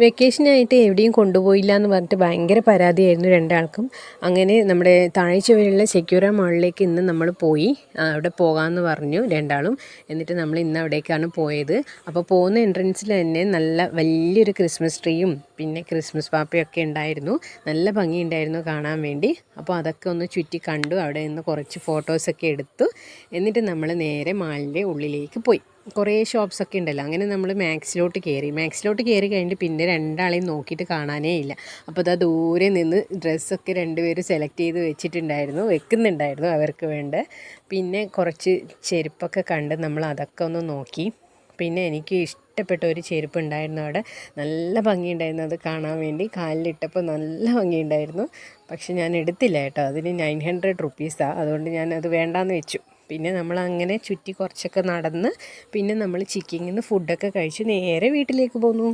വെക്കേഷനായിട്ട് എവിടെയും കൊണ്ടുപോയില്ല എന്ന് പറഞ്ഞിട്ട് ഭയങ്കര പരാതിയായിരുന്നു രണ്ടാൾക്കും. അങ്ങനെ നമ്മുടെ താഴ്ചവരെയുള്ള സെക്യൂര മാളിലേക്ക് ഇന്ന് നമ്മൾ പോയി. അവിടെ പോകാമെന്ന് പറഞ്ഞു രണ്ടാളും. എന്നിട്ട് നമ്മൾ ഇന്ന് അവിടേക്കാണ് പോയത്. അപ്പോൾ പോകുന്ന എൻട്രൻസിൽ തന്നെ നല്ല വലിയൊരു ക്രിസ്മസ് ട്രീയും പിന്നെ ക്രിസ്മസ് പാപ്പയൊക്കെ ഉണ്ടായിരുന്നു. നല്ല ഭംഗിയുണ്ടായിരുന്നു കാണാൻ വേണ്ടി. അപ്പോൾ അതൊക്കെ ഒന്ന് ചുറ്റി കണ്ടു. അവിടെ നിന്ന് കുറച്ച് ഫോട്ടോസൊക്കെ എടുത്തു. എന്നിട്ട് നമ്മൾ നേരെ മാളിന്റെ ഉള്ളിലേക്ക് പോയി. കുറേ ഷോപ്സൊക്കെ ഉണ്ടല്ലോ. അങ്ങനെ നമ്മൾ മാക്സിലോട്ട് കയറി. മാക്സിലോട്ട് കയറി കഴിഞ്ഞിട്ട് പിന്നെ രണ്ടാളെയും നോക്കിയിട്ട് കാണാനേ ഇല്ല. അപ്പോൾ അതാ ദൂരെ നിന്ന് ഡ്രസ്സൊക്കെ രണ്ടുപേരും സെലക്ട് ചെയ്ത് വെച്ചിട്ടുണ്ടായിരുന്നു. വെക്കുന്നുണ്ടായിരുന്നു അവർക്ക് വേണ്ട. പിന്നെ കുറച്ച് ചെരുപ്പൊക്കെ കണ്ട് നമ്മൾ അതൊക്കെ ഒന്ന് നോക്കി. പിന്നെ എനിക്ക് ഇഷ്ടപ്പെട്ട ഒരു ചെരുപ്പ് ഉണ്ടായിരുന്നു അവിടെ. നല്ല ഭംഗിയുണ്ടായിരുന്നു അത് കാണാൻ വേണ്ടി. കാലിലിട്ടപ്പോൾ നല്ല ഭംഗിയുണ്ടായിരുന്നു. പക്ഷെ ഞാൻ എടുത്തില്ല കേട്ടോ. അതിന് നയൻ ഹൺഡ്രഡ് റുപ്പീസാണ് അതുകൊണ്ട് ഞാൻ അത് വേണ്ടാന്ന് വെച്ചു. പിന്നെ നമ്മൾ അങ്ങനെ ചുറ്റി കുറച്ചൊക്കെ നടന്ന് പിന്നെ നമ്മൾ ചിക്കിങ്ങിൽ നിന്ന് ഫുഡൊക്കെ കഴിച്ച് നേരെ വീട്ടിലേക്ക് പോന്നു.